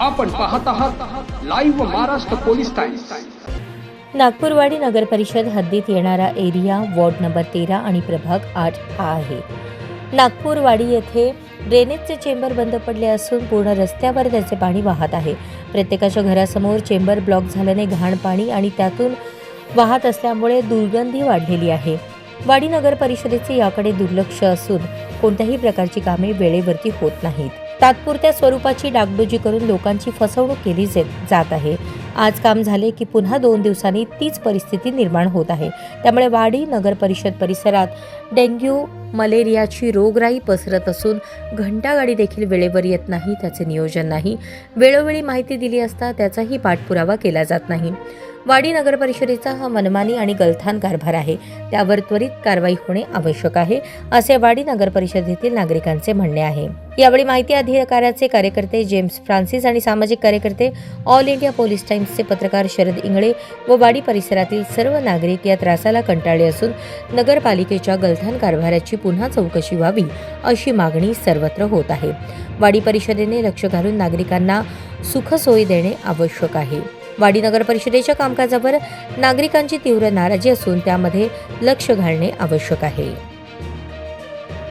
आपण पाहत आहात लाईव्ह महाराष्ट्र पोलीस टाइम्स नागपूरवाडी नगर परिषद हद्दीत येणारा एरिया वॉर्ड नंबर तेरा आणि प्रभाग आठ हा आहे. नागपूरवाडी येथे ड्रेनेजचे चेंबर बंद पडले असून पूर्ण रस्त्यावर त्याचे पाणी वाहत आहे. प्रत्येकाच्या घरासमोर चेंबर ब्लॉक झाल्याने घाण पाणी आणि त्यातून वाहत असल्यामुळे दुर्गंधी वाढलेली आहे. वाडी नगर परिषदेचे याकडे दुर्लक्ष असून कोणत्याही प्रकारची कामे वेळेवरती होत नाहीत. तात्पुरत्या स्वरूपाची डागडुजी करून लोकांची फसवणूक केली जे- जात आहे. आज काम झाले की पुन्हा दोन दिवसांनी तीच परिस्थिती निर्माण होत आहे. त्यामुळे वाडी नगर परिषद परिसरात डेंग्यू मलेरियाची रोगराई पसरत असून घंटागाडी देखील वेळेवर येत नाही त्याचे नियोजन नाही. वेळोवेळी माहिती दिली असता त्याचाही पाठपुरावा केला जात नाही. वाडी नगरपरिषदेचा हा मनमानी आणि गलथान कारभार आहे. त्यावर त्वरित कारवाई होणे आवश्यक आहे असे वाडी नगरपरिषदेतील नागरिकांचे म्हणणे आहे. यावेळी माहिती अधिकाराचे कार्यकर्ते जेम्स फ्रान्सिस आणि सामाजिक कार्यकर्ते ऑल इंडिया पोलीस टाइम्सचे पत्रकार शरद इंगळे व वाडी परिसरातील सर्व नागरिक या त्रासाला कंटाळले असून नगरपालिकेच्या गलथान कारभाराची पुन्हा चौकशी व्हावी अशी मागणी सर्वत्र होत आहे. वाडी परिषदेने लक्ष घालून नागरिकांना सुखसोयी देणे आवश्यक आहे. वाडी नगर परिषदेच्या कामकाजावर नागरिकांची तीव्र नाराजी असून त्यामध्ये लक्ष घालणे आवश्यक आहे.